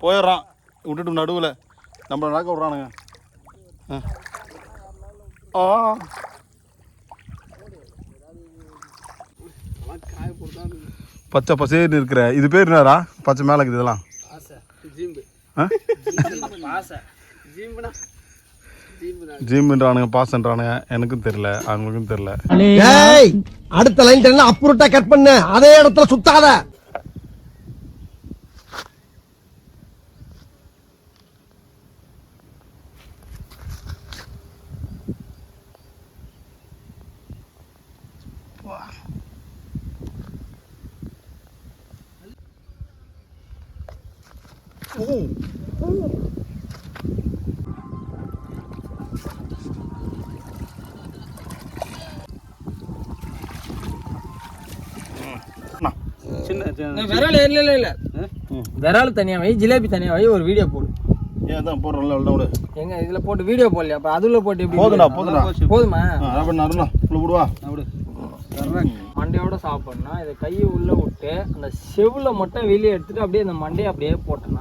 போயிடுறான். விட்டுட்டு நடுவில். நம்மளை நடக்க விட்றானுங்க. ஆ. பச்சை பசேர்னு இருக்கிற இது பேர் என்னடா? பச்சை மேலே இருக்குது இதெல்லாம். ஆ? ஜிம்ன்றானுங்க பாசன்றானுங்க. எனக்கும் தெரியல அவங்களுக்கும் தெரியல. ஏய் அடுத்த லைன் அப்புறட்டா கட் பண்ணு? அதே இடத்துல சுத்தாத. சின்ன விரல் இல்ல இல்ல. இல்ல விரல் தனியா வை ஜிலேபி தனியா வை ஒரு வீடியோ போடு. ஏன் தான் போடுறோம்ல விடு. எங்க இதுல போட்டு வீடியோ போடலையா? அப்ப அதுல போட்டு எப்படி போதுடா போதுடா போதுமா? என்ன பண்ண அருணா உள்ள விடுவா மண்டையோட சாப்பிடணும் இதை கையை உள்ள விட்டு அந்த செவுல மட்டும் வெளியே எடுத்துட்டு அப்படியே அந்த மண்டையை அப்படியே போட்டோம்னா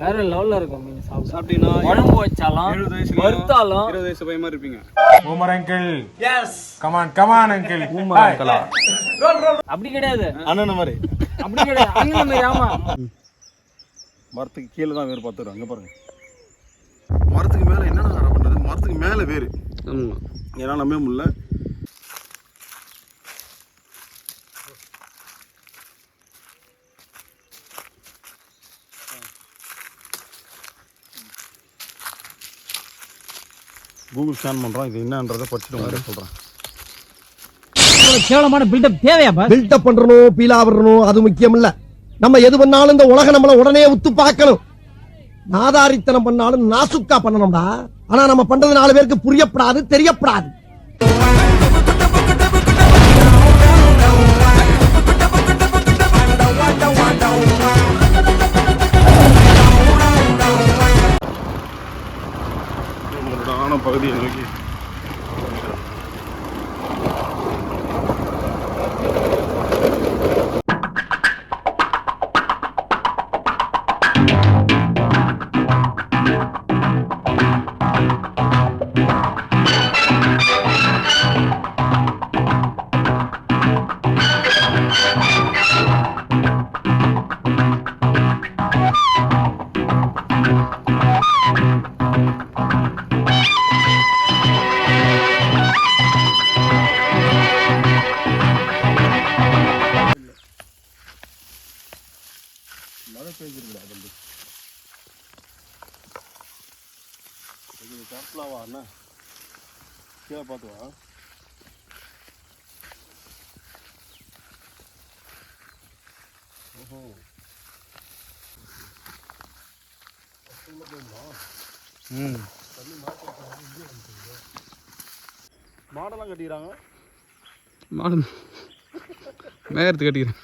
வேற லெவல்ல இருக்கும் மீன் சாப்பிட்டு சாப்பிட்டீங்கன்னா குழம்பு வச்சாலும் எழுபது வயசுல வறுத்தாலும். இருபது வயசு பையமா இருப்பீங்க. Boomer uncle. Yes. Come on, come on, uncle. அப்படி கிடையாது. அண்ணன் மாதிரி. அப்படி கிடையாது. அண்ணன் மாதிரி ஆமா. மரத்துக்கு கீழே தான் வேறு பார்த்துருவோம் அங்கே பாருங்க. மரத்துக்கு மேலே என்னென்ன பண்ணுறது மரத்துக்கு மேலே வேறு. ஏன்னா நம்பவே முடியல. கூகுள் ஸ்கேன் பண்ணுறோம் இது என்னன்றதை படிச்சுட்டு வந்து சொல்கிறேன் கேவலமான பில்டப் தேவையா பாஸ் பில்டப் பண்றணும் பீலா விடணும் அது முக்கியம் இல்ல நம்ம எது பண்ணாலும் இந்த உலகம் நம்மள உடனே உத்து பார்க்கணும். நாதாரித்தனம் பண்ணாலும் நாசுக்கா பண்ணணும்டா. ஆனா நம்ம பண்றது நாலு பேருக்கு புரியப்படாது தெரியப்படாது. உங்களோட ஆன பெய்ஞ்சிருக்குடா தம்பி. இது கேர்ஃபுல்லாக வா அண்ணா கீழே பார்த்து வா. ஓஹோ. ம். மாடெல்லாம் கட்டிக்கிறாங்க. மாடு மேகத்து கட்டிக்கிறேன்.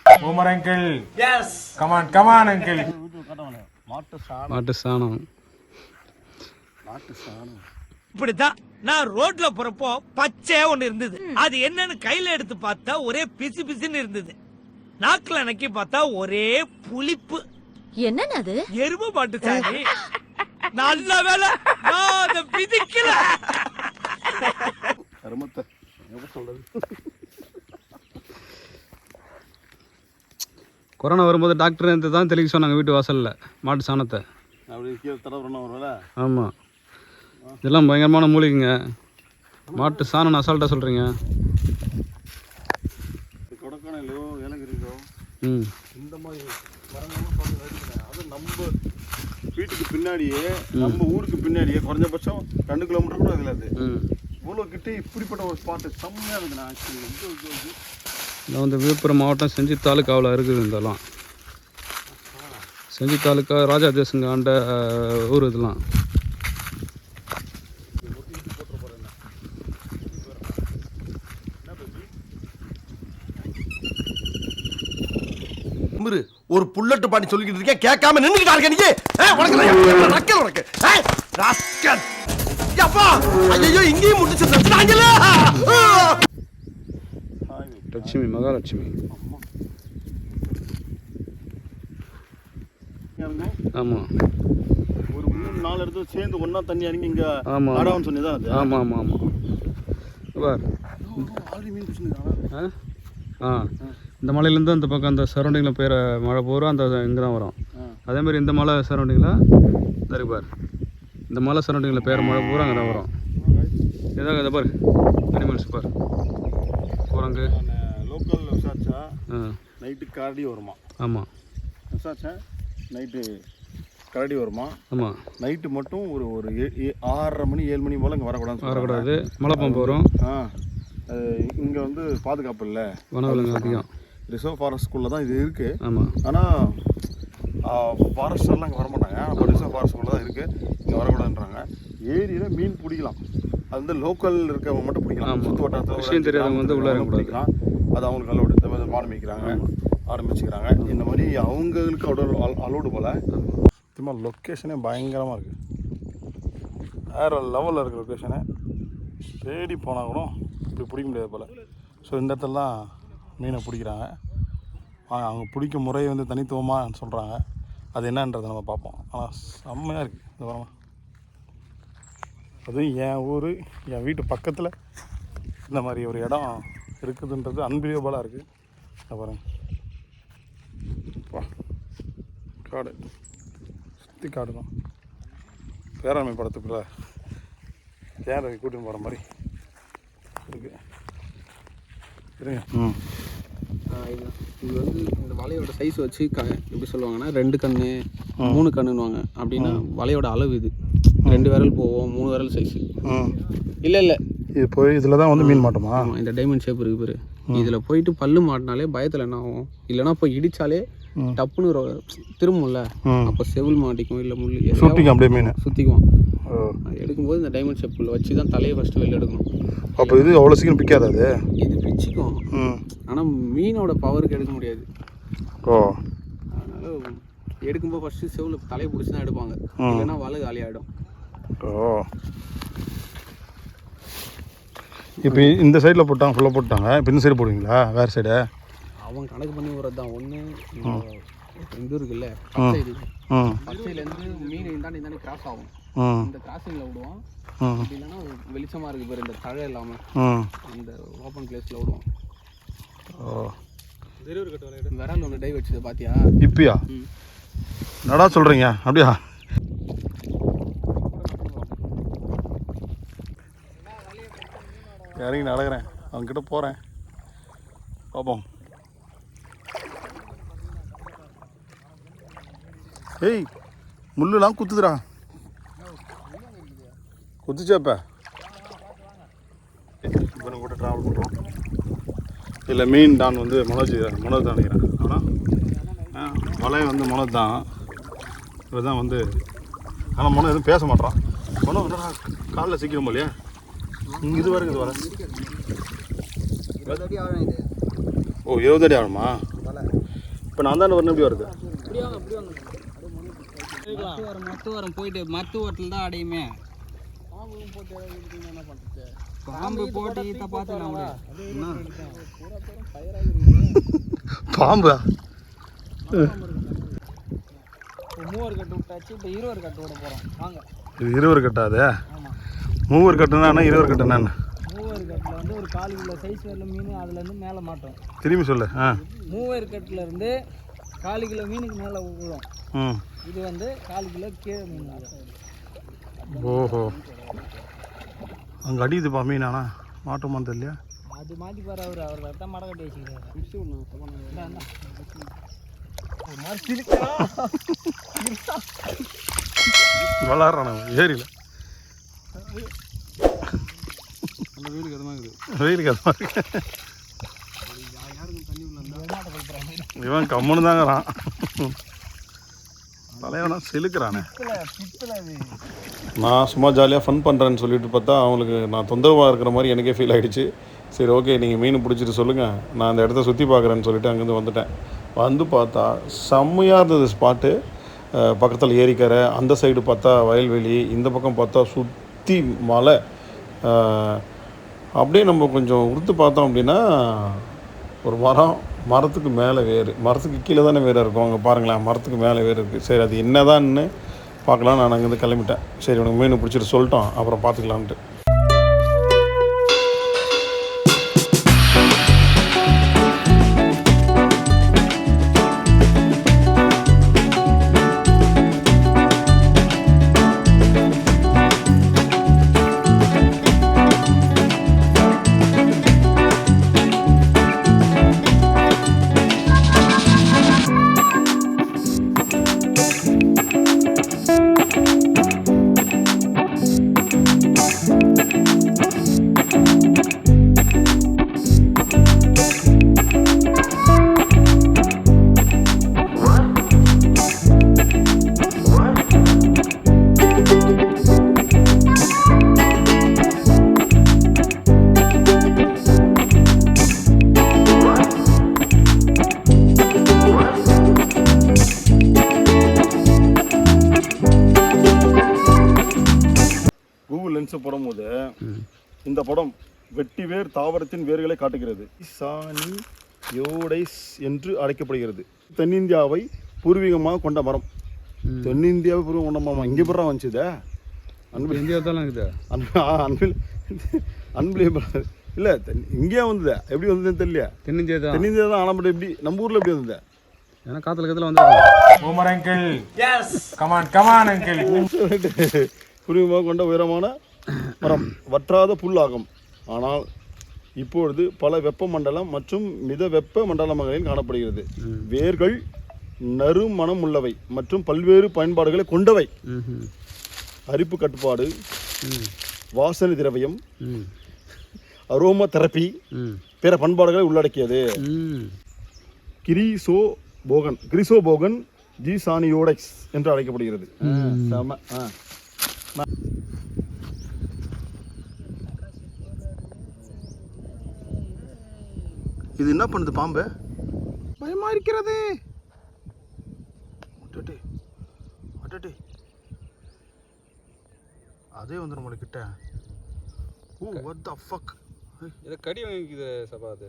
on, come on, uncle. வீட்டுக்கு கட்டவன மாட்டு சாணம் மாட்டு சாணம் மாட்டு சாணம். இப்படித்தான் நான் ரோட்ல போறப்போ பச்சையா ஒண்ணு இருந்தது. அது என்னன்னு கையில எடுத்து பார்த்தா ஒரே பிசு பிசுன்னு இருந்தது. நாக்குல நக்கி பார்த்தா ஒரே புளிப்பு. என்னன்னு அது? எருமை மாட்டு சாணி. நல்ல வேலை நான் அதை பிதிக்கல. கருமத்தை. எப்படி கொரோனா வரும்போது டாக்டர் இருந்து தான் தெளிக்க சொன்னாங்க வீட்டு வாசலில் மாட்டு சாணத்தை. ஆமாம் இதெல்லாம் பயங்கரமான மூலிகைங்க. மாட்டு சாணம் அசால்ட்டாக சொல்கிறீங்க ம். இந்த மாதிரி நம்ம வீட்டுக்கு பின்னாடியே நம்ம ஊருக்கு பின்னாடியே குறைஞ்சபட்சம் ரெண்டு கிலோமீட்டர் கூட அதில் அது இவ்வளோ கிட்டே இப்படிப்பட்ட ஒரு ஸ்பாட்டு செம்மையாக இருக்குண்ணா. ஆக்சுவலி ரொம்ப வந்து விழுப்புரம் மாவட்டம் செஞ்சி தாலுக்காவில் இருக்குது இதெல்லாம். செஞ்சி தாலுக்கா ராஜா தேசங்க ஆண்ட ஊர் இதெல்லாம். ஒரு புல்லட்டு பாடி சொல்லிக்கிட்டு இருக்கேன். கேட்காம நின்னுக்கிட்டா இருக்க நீங்க உனக்கு நான் நக்கல் உனக்கு. ஐயோ இங்கேயும் முடிச்சு லட்சுமி மகாலட்சுமி. ஆமாம் ஒரு மூணு நாலு இடத்துல சேர்ந்து ஒன்றா தண்ணி இறங்கி இங்கே ஆமாம் ஆடான்னு சொன்னி தான் அது. ஆமாம் ஆமாம் ஆமாம் பார் ஆ? இந்த மலையிலேருந்து அந்த பக்கம் அந்த சரௌண்டிங்கில் பெய்கிற மழை பூரா அந்த இங்கே தான் வரும். அதே மாதிரி இந்த மலை சரௌண்டிங்கில் சரி பார். இந்த மலை சரௌண்டிங்கில் பெய்கிற மழை பூரா அங்கே தான் வரும் இதை பார். அனிமல்ஸ் பார். குரங்கு லோக்கல் விசாரிச்சா நைட்டு கரடி வருமா ஆமாம் விசாரிச்சேன் நைட்டு கரடி வருமா ஆமாம் நைட்டு மட்டும் ஒரு ஒரு ஆறரை மணி ஏழு மணி போல் இங்கே சொல்றாங்க. வரக்கூடாது. மலை பம்பு வரும் ஆ இங்கே வந்து பாதுகாப்பு இல்லை. வனவிலங்கு அதிகம். ரிசர்வ் ஃபாரஸ்ட்குள்ளே தான் இது இருக்குது ஆமாம் ஆனால் ஃபாரஸ்ட் எல்லாம் இங்கே வரமாட்டாங்க. நம்ம ரிசர்வ் ஃபாரஸ்ட்குள்ளே தான் இருக்குது இங்கே வரக்கூடாதுன்றாங்க. ஏரியில் மீன் பிடிக்கலாம். அது வந்து லோக்கல் இருக்கவங்க மட்டும் பிடிக்கலாம். சுற்று வட்டாரத்தில் விஷயம் தெரியாதவங்க வந்து உள்ள. பிடிக்கலாம். அது அவங்களுக்கு அலோடு இந்த மாதிரி மாடு மேய்க்கிறாங்க ஆரம்பிச்சுக்கிறாங்க. இந்த மாதிரி அவங்களுக்கு அலோடு அலோடு போல். சுத்தமாக லொக்கேஷனே பயங்கரமாக இருக்குது வேறு லெவலில் இருக்க லொக்கேஷனு தேடி போனால் கூட இப்படி பிடிக்க முடியாது போல். ஸோ இந்த இடத்துல தான் மீனை பிடிக்கிறாங்க. அவங்க பிடிக்கும் முறை வந்து தனித்துவமாக சொல்கிறாங்க அது என்னன்றதை நம்ம பார்ப்போம். ஆனால் செம்மையாக இருக்குது இந்த வரமா அதுவும் என் ஊர் என் வீட்டு பக்கத்தில் இந்த மாதிரி ஒரு இடம் இருக்குதுன்றது அன்பிலியபலாக இருக்குது வா. காடு. சுற்றி காடு தான். பேராண்மை படத்துக்குள்ள தேரை கூட்டின்னு போகிற மாதிரி இருக்கு. ம். இது இது வந்து இந்த வலையோட சைஸ் வச்சு க எப்படி சொல்லுவாங்கன்னா ரெண்டு கண்ணு மூணு கண்ணுன்னுவாங்க. அப்படின்னா வலையோட அளவு இது. ரெண்டு விரல் போவோம் மூணு விரல் சைஸ் இல்லை இல்லை. இது போய் இதில் தான் வந்து மீன் மாட்டோமா? இந்த டைமண்ட் ஷேப் இருக்கு பேரு. இதில் போயிட்டு பல்லு மாட்டினாலே பயத்தில் என்ன ஆகும்? இல்லைன்னா போய் இடிச்சாலே டப்புன்னு திரும்பும்ல. அப்போ செவில் மாட்டிக்கும் இல்லை முள் சுட்டிங்க அப்படியே மீன். சுற்றிக்குவோம் எடுக்கும்போது இந்த டைமண்ட் ஷேப்பில் வச்சு தான் தலையை ஃபஸ்ட்டு வெளில எடுக்கணும். அப்போ இது அவ்வளோ சீக்கிரம் பிக்காது அது? இது பிச்சுக்கும். ஆனால் மீனோட பவருக்கு எடுக்க முடியாது. ஓ. அதனால எடுக்கும்போது ஃபஸ்ட்டு செவில் தலையை பிடிச்சி தான் எடுப்பாங்க இல்லைன்னா வலை காலியாகிடும் ஓ. இப்போ இந்த சைடில் போட்டாங்க ஃபுல்லாக போட்டாங்க. இப்போ இந்த சைடு போடுவீங்களா? வேறு சைடு அவன் கணக்கு பண்ணி விடுறது தான். ஒன்று இது இருக்குல்ல பச்சை இது. ம். பச்சையிலேருந்து மீன் இந்தாண்டி இந்தாண்டி கிராஸ் ஆகும். இந்த கிராசிங்கில் விடுவோம் இல்லைன்னா வெளிச்சமாக இருக்கு பேர் இந்த தழை இல்லாமல் ம். அந்த ஓப்பன் பிளேஸில் விடுவோம் விரல் ஒன்று டை வச்சது பார்த்தியா இப்பயா. நடா சொல்கிறீங்க அப்படியா? இறங்கி நடக்கிறேன். அவன்கிட்ட போகிறேன் பார்ப்போம் ஏய் முள்ளுலாம் குத்துதுடா. குத்துச்சா இப்போ? இவனை கூட ட்ராவல் பண்ணுறோம் இல்லை மீன் டான் வந்து மனோஜ் மனோஜ் தான் நினைக்கிறேன். ஆனால் வலையை வந்து மனோஜ் தான். இவர் தான் வந்து ஆனால் மனோ எதுவும் பேச மாட்டான் மனோ என்னடா காலில் சிக்கணும் இல்லையா? இது வரைக்கும் இது வர ஓ இருபது அடி ஆகுமா இப்போ நான் தான் வரணும் எப்படி வருது? மத்து வரம் மத்து வரம் போயிட்டு மத்து ஓட்டில் தான் அடையுமே. பாம்பு போட்டு ஈத்த பார்த்துக்கலாம் பாம்பா? மூவர் கட்டு விட்டாச்சு. இப்போ இருவர் கட்டு விட போகிறோம் வாங்க. இது இருவர் கட்டாதே? மூவர் கட்டுனா இருவர் கட்டுனா என்ன? மூவர் கட்டில் வந்து ஒரு கால் கிலோ சைஸ் வரல மீன் அதுலேருந்து மேலே மாட்டோம். திரும்பி சொல்லு ஆ. மூவர் கட்டில் இருந்து கால் கிலோ மீனுக்கு மேலே விழும். ம். இது வந்து கால் கிலோ கீழே மீன். ஓஹோ. அங்கே அடிக்குதுப்பா மீனாண்ணா மாட்டோமான்னு தெரியலையா? அது மாற்றி பாரு அவர் அவர் தான் மடை கட்டி வச்சுக்கிறாரு. விளாட்றான் ஏரியில் கதமாக இருக்குது இவன் கம்முன்னு தாங்கிறான். தலைவனா செலுக்கிறானே. நான் சும்மா ஜாலியாக ஃபன் பண்ணுறேன்னு சொல்லிட்டு பார்த்தா அவங்களுக்கு நான் தொந்தரவாக இருக்கிற மாதிரி எனக்கே ஃபீல் ஆகிடுச்சு சரி ஓகே நீங்கள் மீன் பிடிச்சிட்டு சொல்லுங்கள் நான் அந்த இடத்த சுற்றி பார்க்குறேன்னு சொல்லிட்டு அங்கேருந்து வந்துட்டேன். வந்து பார்த்தா செம்மையாக இருந்தது ஸ்பாட்டு பக்கத்தில் ஏரிக்கரை அந்த சைடு பார்த்தா வயல்வெளி இந்த பக்கம் பார்த்தா சுற்றி மலை அப்படியே நம்ம கொஞ்சம் உடுத்து பார்த்தோம் அப்படின்னா ஒரு மரம் மரத்துக்கு மேலே வேறு. மரத்துக்கு கீழே தானே வேறு இருக்கும். அங்கே பாருங்களேன் மரத்துக்கு மேலே வேறு இருக்குது சரி அது என்னதான்னு பார்க்கலாம் நான் அங்கேருந்து கிளம்பிட்டேன். சரி உனக்கு மீன் பிடிச்சிட்டு சொல்லிட்டோம். அப்புறம் பார்த்துக்கலான்ட்டு இந்த படம் வெட்டி வேர் தாவரத்தின் வேர்களை காட்டுகிறது. சாணி யோடைஸ் என்று அழைக்கப்படுகிறது. தென்னிந்தியாவை பூர்வீகமாக கொண்ட மரம். தென்னிந்தியாவை பூர்வீகம் கொண்ட மரம். இங்கே பிறா வந்துச்சுதே அன்பு இந்தியா தான் இருக்குதா. அன்பு அன்பில் அன்பிலியபிள் இல்லை இங்கேயே வந்தது? எப்படி வந்ததுன்னு தெரியல தென்னிந்தியா தான். தென்னிந்தியா தான். ஆனால் எப்படி? நம்ம ஊரில் எப்படி வந்தது? ஏன்னா காத்துல கத்துல. Yes. Come on, come on, uncle. பூர்வீகமாக கொண்ட உயரமான மரம் வற்றாத புல்லாகும். ஆனால் இப்பொழுது பல வெப்பமண்டலம் மற்றும் மித வெப்ப மண்டலங்களில் காணப்படுகிறது. வேர்கள் நறுமணம் உள்ளவை மற்றும் பல்வேறு பயன்பாடுகளை கொண்டவை. அரிப்பு கட்டுப்பாடு வாசனை திரவியம் அரோமா தெரப்பி பிற பண்பாடுகளை உள்ளடக்கியது. கிரிசோ போகன் கிரிசோ போகன் ஜிசானியோடெக்ஸ் என்று அழைக்கப்படுகிறது செம. ஆ. இது என்ன பண்ணுது பாம்பு? பயமா இருக்கிறது அடடே. அடடே. அதே வந்து நம்மளை கிட்ட. ஓ what the fuck? இதை கடி வாங்கிக்குது சபா அது.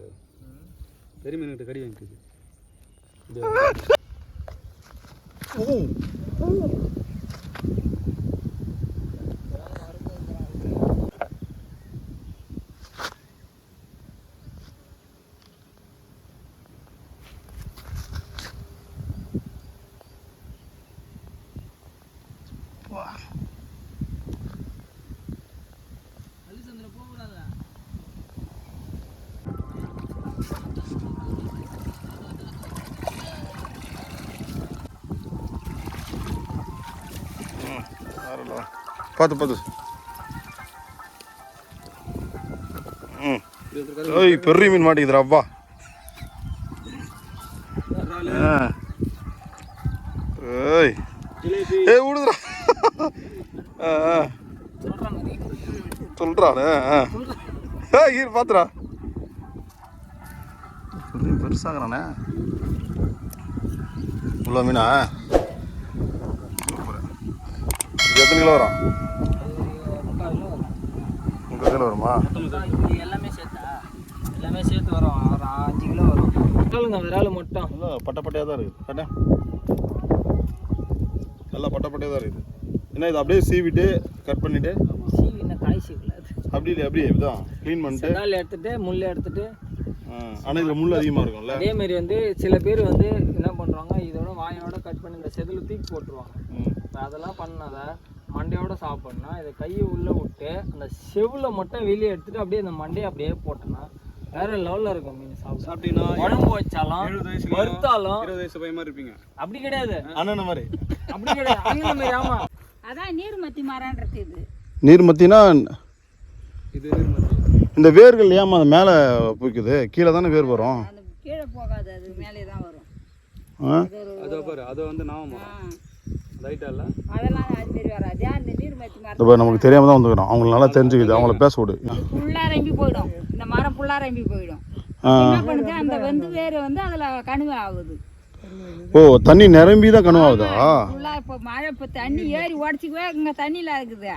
பெரிய மீன்கிட்ட கடி வாங்கிக்குது. ஓ. பார்த்து பார்த்து. ம். ஏய் பெரிய மீன் மாட்டேங்குதுரா அப்பா ஆ. ஏய். ஏய் விடுதுடா. ஆ ஆ. சொல்றானே ஆ ஏய் பெருசாகிறானே. இவ்வளோ மீனா சூப்பர் இது எத்தனை கிலோ வரும்? முப்பது கிலோ வருமா? எல்லாமே சேர்த்தா எல்லாமே சேர்த்து வரும் ஒரு அஞ்சு கிலோ வரும் சொல்லுங்க விரால் மட்டும் நல்லா பட்டை பட்டையாக தான் இருக்குது. கட்ட நல்லா பட்டை பட்டையாக தான் இருக்குது. என்ன இது அப்படியே சீவிட்டு கட் பண்ணிட்டு? சீவி இன்னும் காய் சீவில அப்படி இல்லை அப்படியே இதுதான் க்ளீன் பண்ணிட்டு? செடால் எடுத்துட்டு முள் எடுத்துட்டு ஆனால் இதில் முள் அதிகமாக இருக்கும்ல? அதே மாதிரி வந்து சில பேர் வந்து என்ன பண்ணுறாங்க இதோட வாயோட கட் பண்ணி இந்த செதில் தூக்கி போட்டுருவாங்க. அதெல்லாம் பண்ணாத. மண்டையோட சாப்பிட்னா இதை கையை உள்ளே விட்டு அந்த செவுல மட்டும் வெளியே எடுத்துட்டு அப்படியே அந்த மண்டையை அப்படியே போட்டோன்னா வேற லெவலில் இருக்கும் மீன் சாப்பிட்டு சாப்பிட்டீங்கன்னா உடம்பு வச்சாலும் வறுத்தாலும் இருபது வயசு பையமா இருப்பீங்க. அப்படி கிடையாது. அண்ணன் மாதிரி. அப்படி கிடையாது. அந்த மாதிரி ஆமா. அதான் நீர்மத்தி மரம்ன்றது இது. நீர் மத்தினா இது இந்த வேர்கள் ஏமா அது மேலே பூக்குது? கீழே தானே வேர் வரும்? கீழே போகாது அது மேலே தான் வரும். ஆ? அது ஒரு அதோ பாரு அது வந்து நாம பாரு, நமக்கு தெரியாமல் தான் வந்துக்கிறோம் அவங்களுக்கு நல்லா தெரிஞ்சுக்குது. அவங்கள பேச விடு. ஃபுல்லாக ரம்பி போயிடும். இந்த மரம் ஃபுல்லாக ரம்பி போயிடும். ஆ. என்ன பண்ணுது? அந்த வந்து வேறு வந்து அதில் கணுவை ஆகுது. ஓ தண்ணி நிரம்பி தான் கனவாகுதா இப்போ மழை இப்போ தண்ணி ஏறி உடச்சிக்கவே இங்கே தண்ணியில் இருக்குது.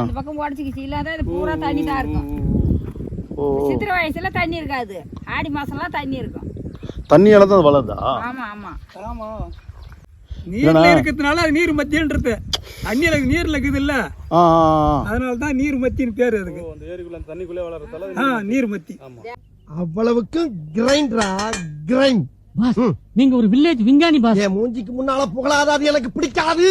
அந்த பக்கம் உடச்சிக்கிச்சு. இல்லாத இது பூரா தண்ணி தான் இருக்கும். ஓ சித்திரை வயசுல தண்ணி இருக்காது. ஆடி மாசம்லாம் தண்ணி இருக்கும். தண்ணியால தான் வளருதா? ஆமா ஆமா. ஆமா நீர்ல இருக்கிறதுனால அது நீர் மத்தியன்றது. தண்ணியில நீர்ல இருக்குது இல்ல. அதனால தான் நீர் மத்தின்னு பேர் அதுக்கு. அந்த ஏரிக்குள்ள அந்த தண்ணிக்குள்ளே வளர்றதால ஆ நீர் மத்தி. அவ்வளவுக்கு கிரைண்டரா கிரைண்ட். நீங்க ஒரு வில்லேஜ் விஞ்ஞானி பாஸ். என் மூஞ்சிக்கு முன்னால புகழாத அது எனக்கு பிடிக்காது.